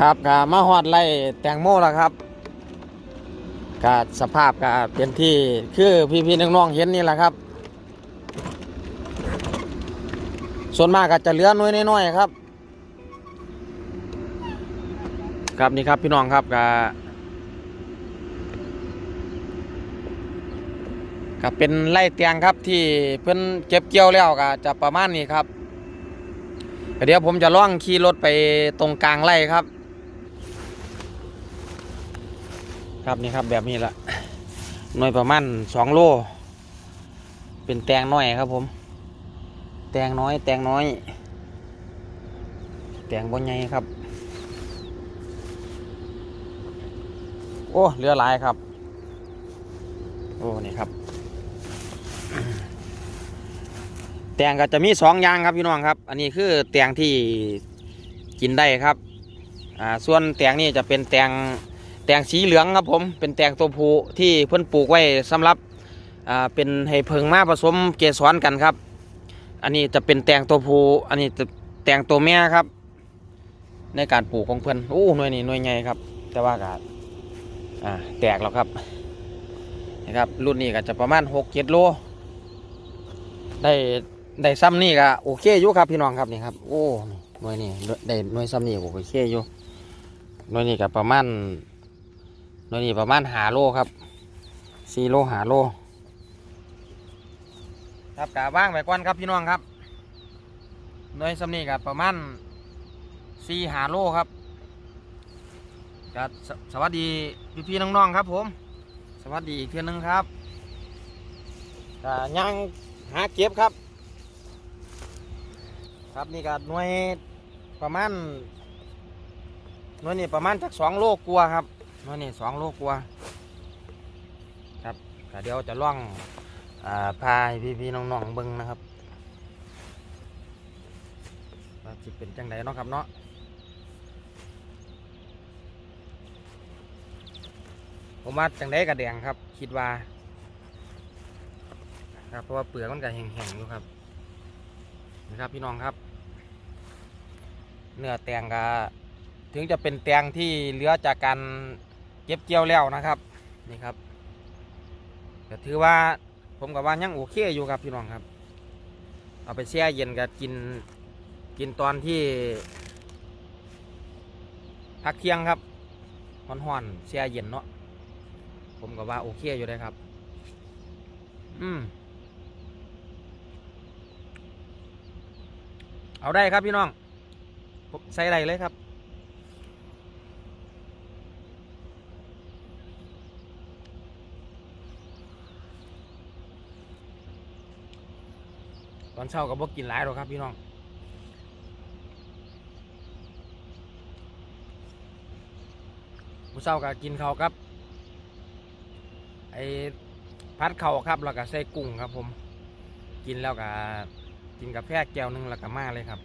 ครับก็มาฮอดไล่แตงโมแล้วครับก็สภาพก็เป็นที่คือพี่ๆน้องๆเห็นนี่แหละครับ ส่วนมากก็จะเหลือน้อยน้อยครับ ครับนี่ครับพี่น้องครับก็ก็เป็นไล่เตียงครับที่เพิ่นเก็บเกี่ยวแล้วก็จะประมาณนี้ครับเดี๋ยวผมจะล่องขี่รถไปตรงกลางไร่ครับ ครับนี่ครับแบบนี้ละหน่วยประมาณสองโล เป็นแตงน้อยครับผม แตงน้อย แตงน้อย แตงบนใหญ่ครับ โอ้เรือหลายครับ โอ้นี่ครับ แตงก็จะมีสองอย่างครับพี่น้องครับ อันนี้คือแตงที่กินได้ครับ อ่า ส่วนแตงนี่จะเป็นแตง แตงสีเหลืองครับผมเป็นแตงตัวผู้ที่เพิ่อนปลูกไว้สำหรับเป็นให้เพิงมาผสมเกสรกันครับ อันนี้จะเป็นแตงตัวผู้อันนี้จะแตงตัวแม่ครับ ในการปลูกของเพิ่อนโอ้หน่วยนี้หน่วยใหญ่ครับ แต่ว่าก็อ่าแตกแล้วครับนะครับรุ่นนี้ก็จะประมาณหกเจ็ดโลได้ได้ซ้ำนี่ก็โอเคอยู่ครับพี่น้องครับนี่ครับโอ้หน่วยนี่ได้หน่วยซ้ำนี่โอเคอยู่หน่วยนี้ก็ประมาณ น่วยนี้ประมาณหาโลครับสี่โลหาโลครับกะว่างไปก่อนครับพี่น้องครับน่วยซ้ำนี่ก็ประมาณสี่หาโลครับก็สสวัสดีพี่พี่น้องๆครับผม สวัสดีอีกเทื่อนนึงครับก็ยังหาเก็บครับ ครับนี่ก็หน่วยประมาณหน่วยนี่ประมาณจากสองโลกลัวครับ หน่วยนี่สองโลกลัวาครับก็เดี๋ยวจะล่องอาพาให้พี่ๆน้องๆเบิ้งนะครับว่าจิเป็นจังไดเนาะครับเนาะผมว่าจังได้กระแดงครับ คิดว่าครับเพราะว่าเปลือกมันก็แห้งๆอยู่ครับนะครับพี่น้องครับ เนื้อแตงก็ถึงจะเป็นแตงที่เหลือจากการ เก็บเกี่ยวแล้วนะครับนี่ครับก็ถือว่าผมกับว่ายังโอเคอยู่ครับพี่น้องครับ เอาไปแช่เย็นก็กินกินตอนที่พักเที่ยงครับห่อนๆแช่เย็นเนาะผมก็ว่าโอเคอยู่เลยครับ อืมเอาได้ครับพี่น้องใส่ไรเลยครับ ตอนเช้าก็บอกกินหลายหรอกครับพี่น้องผู้เช้าก็กินข้าวครับ ไอ้พัดเข่าครับแล้วก็ใส่กุ้งครับผม กินแล้วก็กินกาแฟแก้วหนึงแล้วก็มาเลยครับ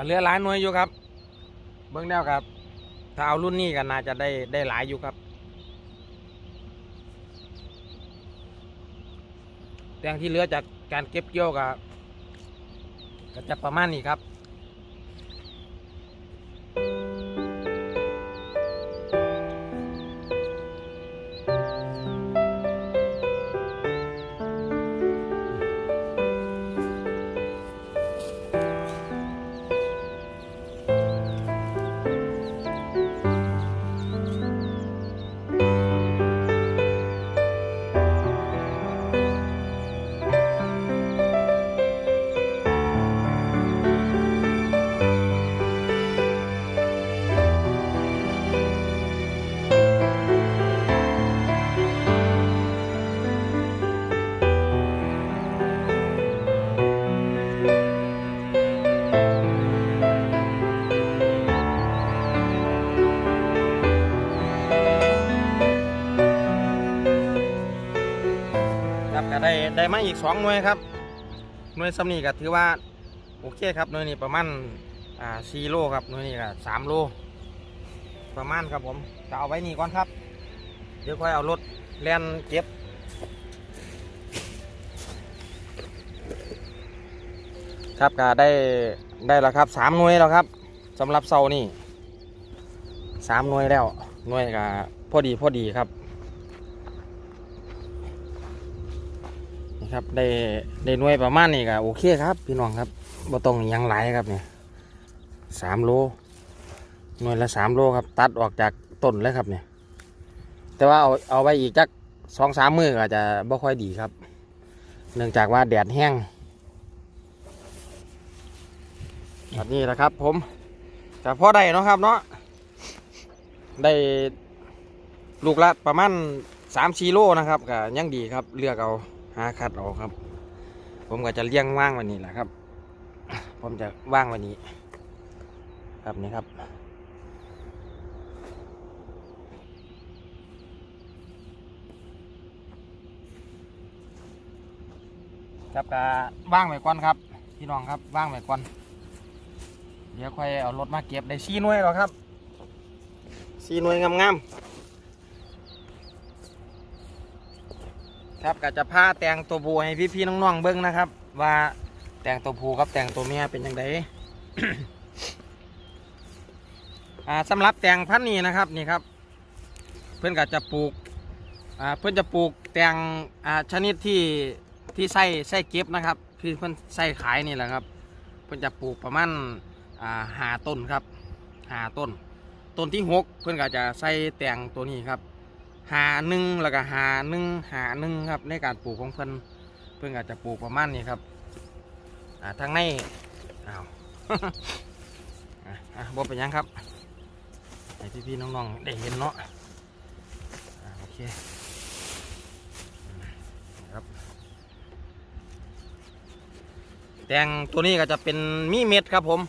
ก็เหลือหลายหน่วยอยู่ครับ เบื้องแนวครับถ้าเอารุ่นนี้ก็น่าจะได้ได้หลายอยู่ครับแตงที่เหลือจากการเก็บเกี่ยวกับก็จะประมาณนี้ครับ อีกสองหน่วยครับหน่วยสำนีก็ถือว่าโอเคครับหน่วยนี้ประมาณอ่าสี่โลครับหน่วยนี้ก็สามโล ประมาณครับผมจะเอาไว้นี่ก่อนครับ เดี๋ยวค่อยเอารถแล่นเก็บครับก็ได้ได้แล้วครับสามหน่วยแล้วครับสำหรับเสานี่สามหน่วยแล้วหน่วยก็พอดีพอดีครับ ครับได้ได้หน่วยประมาณนี้ก็โอเคครับ พี่น้องครับบ่ต้องยังหลายครับเนี่ยสามโลหน่วยละสามโลครับ ตัดออกจากต้นเลยครับเนี่ยแต่ว่าเอาเอาไว้อีกจักสองสามมือก็อาจจะบ่ค่อยดีครับ เนื่องจากว่าแดดแห้งแบบนี้แหละครับผมกับพ่อได้เนาะครับเนาะได้ลูกละประมาณสามชีโลนะครับก็ยังดีครับเลือกเอา หาคัดเอาครับ ผมก็จะเลี้ยงว่างวันนี้แหละครับ ผมจะว่างวันนี้ ครับนี่ครับครับก็ว่างไว้ก่อนครับ พี่น้องครับว่างไว้ก่อน เดี๋ยวค่อยเอารถมาเก็บได้สี่หน่วยหรอครับสี่น่วยงามๆ ครับก็จะพาแต่งตัวผู้ให้พี่ๆน้องๆเบิ้งนะครับ ว่าแต่งตัวผู้กับแต่งตัวเมียเป็นยังไงอ่าสำหรับแต่งพันนี้นะครับนี่ครับ เพื่อนก็จะปลูกอ่าเพื่อนจะปลูกแต่งอ่าชนิดที่ที่ใส่ใส่เก็บนะครับคือเพื่อนใส่ขายนี่แหละครับ เพื่อนจะปลูกประมาณอ่าหาต้นครับหาต้น ต้นที่หกเพื่อนก็จะใส่แต่งตัวนี้ครับ หาหนึ่งแล้วก็หาหนึ่งหาหนึ่งครับในการปลูกของเพื่อนเพื่อนก็จจะปลูกประมาณนี้ครับอ่าทางในอ้าวอะอะบ่เป็นยังครับให้พี่ๆน้องๆได้เห็นเนาะอ่าโอเคครับแตงตัวนี้ก็จะเป็นมีเม็ดครับผม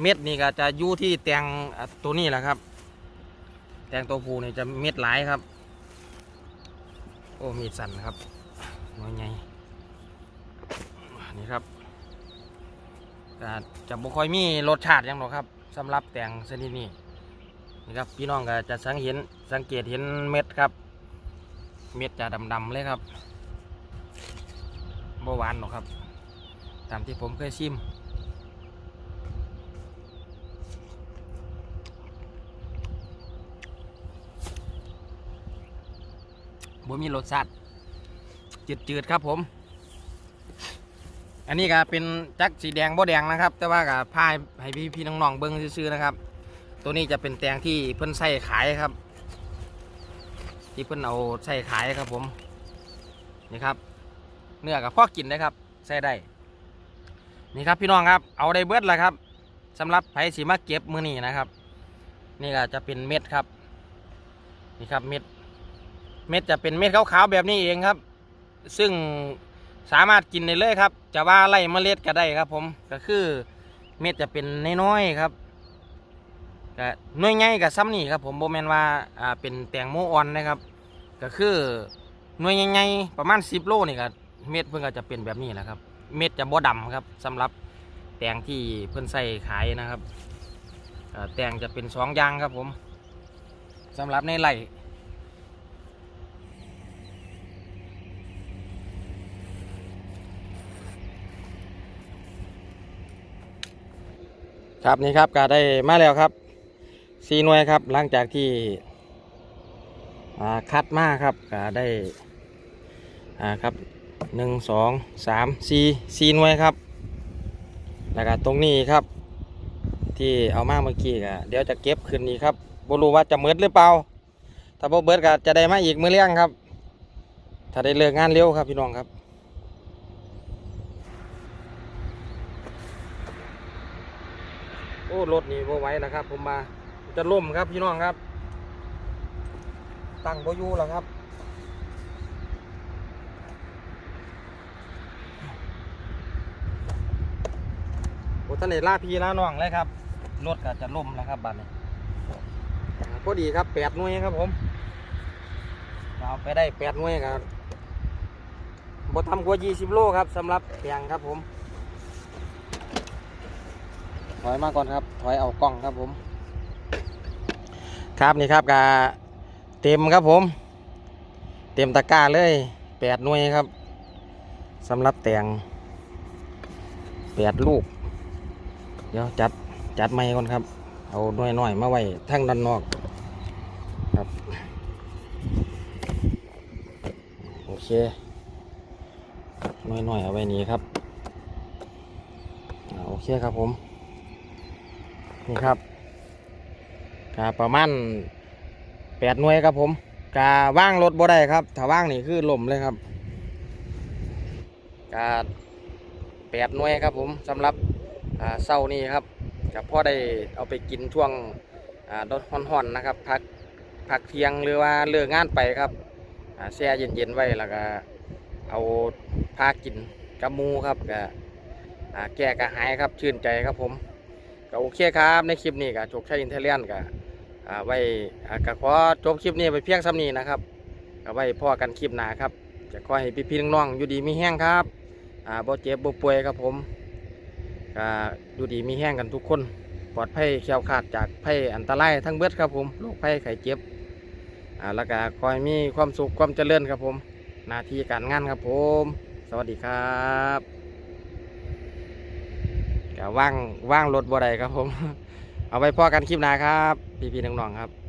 เม็ดนี่ก็จะอยู่ที่แตงตัวนี้แหละครับ แตงตัวผู้นี่ยจะเม็ดหลายครับ โอ้มีดสั่นครับน้อยใหญ่นี่ครับจะบ่ค่อยมีรสชาติยังหรอกครับสำหรับแตงชนิดนี้นี่ครับพี่น้องก็จะสังเห็นสังเกตเห็นเม็ดครับ เม็ดจะดำๆเลยครับบ่หวานหรอกครับ ตามที่ผมเคยชิม บ่มีรสชาติจืดๆครับผม อันนี้ก็เป็นจักสีแดงบ่แดงนะครับ แต่ว่าก็พายให้พี่พี่ๆน้องๆเบิ้งซื่อๆนะครับ ตัวนี้จะเป็นแตงที่เพิ่นใส่ขายครับ ที่เพิ่นเอาใส่ขายครับผมนี่ครับ เนื้อกับพ่อกินนะครับใส่ได้นี่ครับพี่น้องครับเอาได้เบิดแล้วครับสำหรับไผสีมาเก็บมือนี้นะครับ นี่ก็จะเป็นเม็ดครับ นี่ครับเม็ด เม็ดจะเป็นเม็ดขาวๆแบบนี้เองครับ ซึ่งสามารถกินได้เลยครับ จะว่าไล่เมล็ดก็ได้ครับ ผมก็คือเม็ดจะเป็นน้อยๆครับก็น้อยใหญ่กับซ้ำนี่ครับ ผมโบแมนว่าอ่าเป็นแตงโมอ่อนนะครับ ก็คือน่วยใหญ่ๆประมาณ10โลนี่ก็เม็ดเพิ่นก็จะเป็นแบบนี้แหละครับ เม็ดจะบ่ดำครับสำหรับแตงที่เพิ่นใส่ขายนะครับแตงจะเป็นสองอย่างครับผมสำหรับในไร่ ครับนี่ครับก็ได้มาแล้วครับสีหน่วยครับหลังจากที่คัดมาครับก็ได้ครับหนึ่งสองสามสี่สี่หน่วยครับ แล้วก็ตรงนี้ครับ ที่เอามาเมื่อกี้ก็เดี๋ยวจะเก็บคืนนี้ครับบรู้ว่าจะเมิดหรือเปล่า ถ้าบ่เบิดก็จะได้มาอีกมือเลี้ยงครับ ถ้าได้เลิกงานเร็วครับพี่น้องครับ โอ้รถนี่บ่ไหวแล้วครับ ผมมาจะล่มครับพี่น้องครับ ตั้งบอยู่แล้วครับโอ้ท่านได้ลาพี่ลาน้องเลยครับรถก็จะล่มแล้วครับบัดนี้อ่าพอดีครับแปดหน่วยครับผมเอาไปได้แปดหน่วยครับบ่ทำกว่ายี่สิบโลครับสำหรับแปลงครับผม อยมาก่อนครับ ถอยเอากล้องครับผม ครับนี่ครับกาเต็มครับผม เต็มตะกร้าเลยแปดหน่วยครับสำหรับแต่งแปดลูก เดี๋ยวจัดจัดไม้ก่อนครับ เอาหน่วยหน่อยมาไว้ทั้งด้านนอกครับโอเคหน่อยหน่อยเอาไว้นี้ครับโอเคครับผม นี่ครับกาประมาณแปดหน่วยครับผมกาว่างรถบ่ได้ครับ ถ้าว่างนี่คือล่มเลยครับกาแปดหน่วยครับผมสำหรับเศร้านี่ครับกับพ่อได้เอาไปกินช่วงอ่าดดห่อนๆนะครับพักพักเที่ยงหรือว่าเลิกงานไปครับแช่เย็นๆไว้แล้วก็เอาพากินกับมูครับก็อ่าแก้กระหายครับชื่นใจครับผม ก็โอเคครับในคลิปนี้ก็โชคชัยอินเทเลียนก็อ่าไว้ก็ขอจบคลิปนี้ไปเพียงซ้ำนี้นะครับก็ไว้พ่อกันคลิปหน้าครับจะขอให้พี่ๆน้องๆอยู่ดีมีแห้งครับอ่าบ่เจ็บบ่ป่วยครับผมก็อยู่ดีมีแห้งกันทุกคน ปลอดภัยแคล้วคลาดจากภัยอันตรายทั้งเบิดครับผมโรคภัยไข้เจ็บอ่าแล้วก็คอยมีความสุขความเจริญครับผมหน้าที่การงานครับผม สวัสดีครับ ก็ว่างว่างรถบ่ได้ครับผม เอาไปพ่อกันคลิปหน้าครับ พี่ๆน้องๆครับ